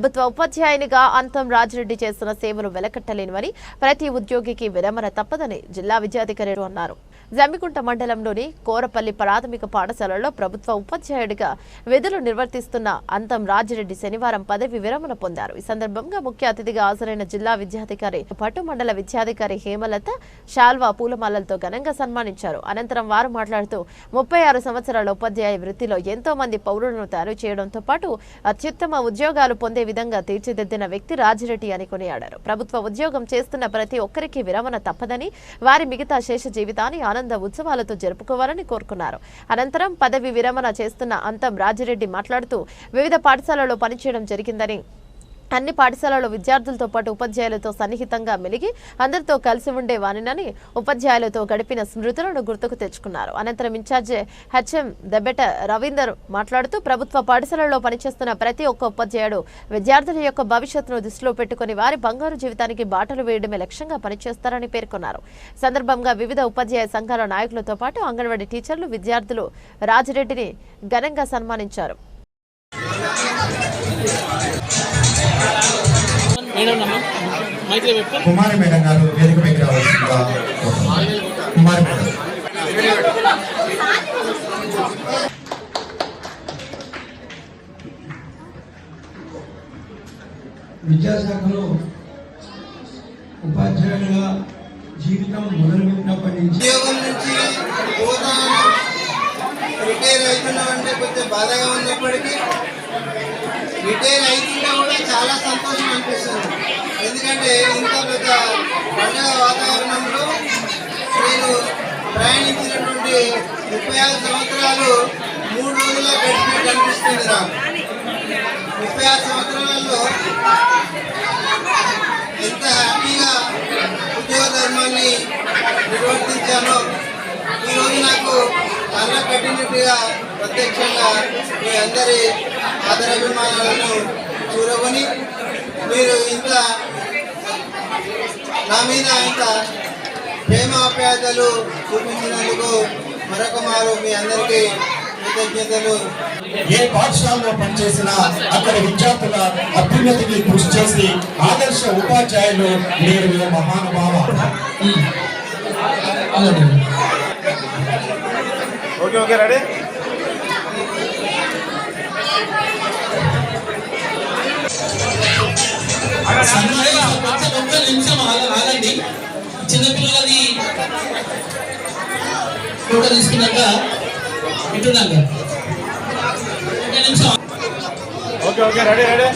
ప్రభుత్వ ఉపాధ్యాయునిగా అంతం రాజిరెడ్డి చేస్తున్న సేవలు వెలకట్టలేనివని ప్రతి ఉద్యోగికి విరమణ తప్పదని జిల్లా విద్యాధికారి అన్నారు. జమ్మికుంట మండలంలోని కోరపల్లి ప్రాథమిక పాఠశాలలో ప్రభుత్వ ఉపాధ్యాయుడిగా విధులు నిర్వర్తిస్తున్న అంతం రాజిరెడ్డి శనివారం పదవి విరమణ పొందారు. ఈ సందర్భంగా ముఖ్య అతిథిగా హాజరైన జిల్లా విద్యాధికారి పట్టు మండల విద్యాధికారి హేమలత షాల్వా పూలమాలలతో ఘనంగా సన్మానించారు. అనంతరం వారు మాట్లాడుతూ ముప్పై ఆరు సంవత్సరాల ఉపాధ్యాయ వృత్తిలో ఎంతో మంది పౌరులను తయారు చేయడంతో పాటు అత్యుత్తమ ఉద్యోగాలు పొందే విధంగా తీర్చిదిద్దిన వ్యక్తి రాజిరెడ్డి అని కొనియాడారు. ప్రభుత్వ ఉద్యోగం చేస్తున్న ప్రతి ఒక్కరికి విరమణ తప్పదని వారి మిగతా శేష జీవితాన్ని ఆనంద ఉత్సవాలతో జరుపుకోవాలని కోరుకున్నారు. అనంతరం పదవి విరమణ చేస్తున్న అంతం రాజిరెడ్డి మాట్లాడుతూ వివిధ పాఠశాలలో పనిచేయడం జరిగిందని అన్ని పాఠశాలలో విద్యార్థులతో పాటు ఉపాధ్యాయులతో సన్నిహితంగా మెలిగి అందరితో కలిసి ఉండే వానినని ఉపాధ్యాయులతో గడిపిన స్మృతులను గుర్తుకు తెచ్చుకున్నారు. అనంతరం ఇన్ఛార్జి హెచ్ఎం దెబ్బెట రవీందర్ మాట్లాడుతూ ప్రభుత్వ పాఠశాలలో పనిచేస్తున్న ప్రతి ఒక్క ఉపాధ్యాయుడు విద్యార్థుల యొక్క భవిష్యత్తును దృష్టిలో పెట్టుకుని వారి బంగారు జీవితానికి బాటలు వేయడమే లక్ష్యంగా పనిచేస్తారని పేర్కొన్నారు. సందర్భంగా వివిధ ఉపాధ్యాయ సంఘాల నాయకులతో పాటు అంగన్వాడీ టీచర్లు విద్యార్థులు రాజిరెడ్డిని ఘనంగా సన్మానించారు. కుమారి మేడం గారు వేదికపైకి రావాల్సిందిగా కోరుతున్నాను. కుమారి మేడం విద్యాశాఖలో ఉపాధ్యాయులుగా జీవితం మొదలుపెట్టినప్పటి నుంచి ఉద్యోగం నుంచి పోతాను రిటైర్ అవుతున్నామంటే కొంచెం బాధగా ఉన్నప్పటికీ రిటైర్ అవుతుంటే కూడా చాలా సంతోషం అనిపిస్తుంది. ఎందుకంటే ఇంత పెద్ద పండుగ వాతావరణంలో నేను ప్రయాణించినటువంటి ముప్పై ఆరు సంవత్సరాలు మూడు రోజుల్లో గడిచినట్టు అనిపిస్తుంది నాకు. ముప్పై ఆరు సంవత్సరాలలో ఎంత హ్యాపీగా ఉద్యోగ ధర్మాన్ని నిర్వర్తించానో ఈరోజు నాకు కళ్ళ కట్టినట్టుగా ప్రత్యక్షంగా మీ అందరి ఆదరాభిమానాలను చూరగొని మీరు ఇంత నా మీద ఇంత ప్రేమ ఆప్యాయతలు చూపించినందుకు మరొక మారు మీ అందరికీ కృతజ్ఞతలు. ఏ పాఠశాలలో పనిచేసినా అక్కడ విద్యార్థుల అభ్యున్నతికి కృషి చేసి ఆదర్శ ఉపాధ్యాయులు మీరు మహానుభావ? Okay okay ready? ఫోటో తీసుకున్నాక పెట్టున్నాక ఓకే ఓకే రెడీ రెడీ.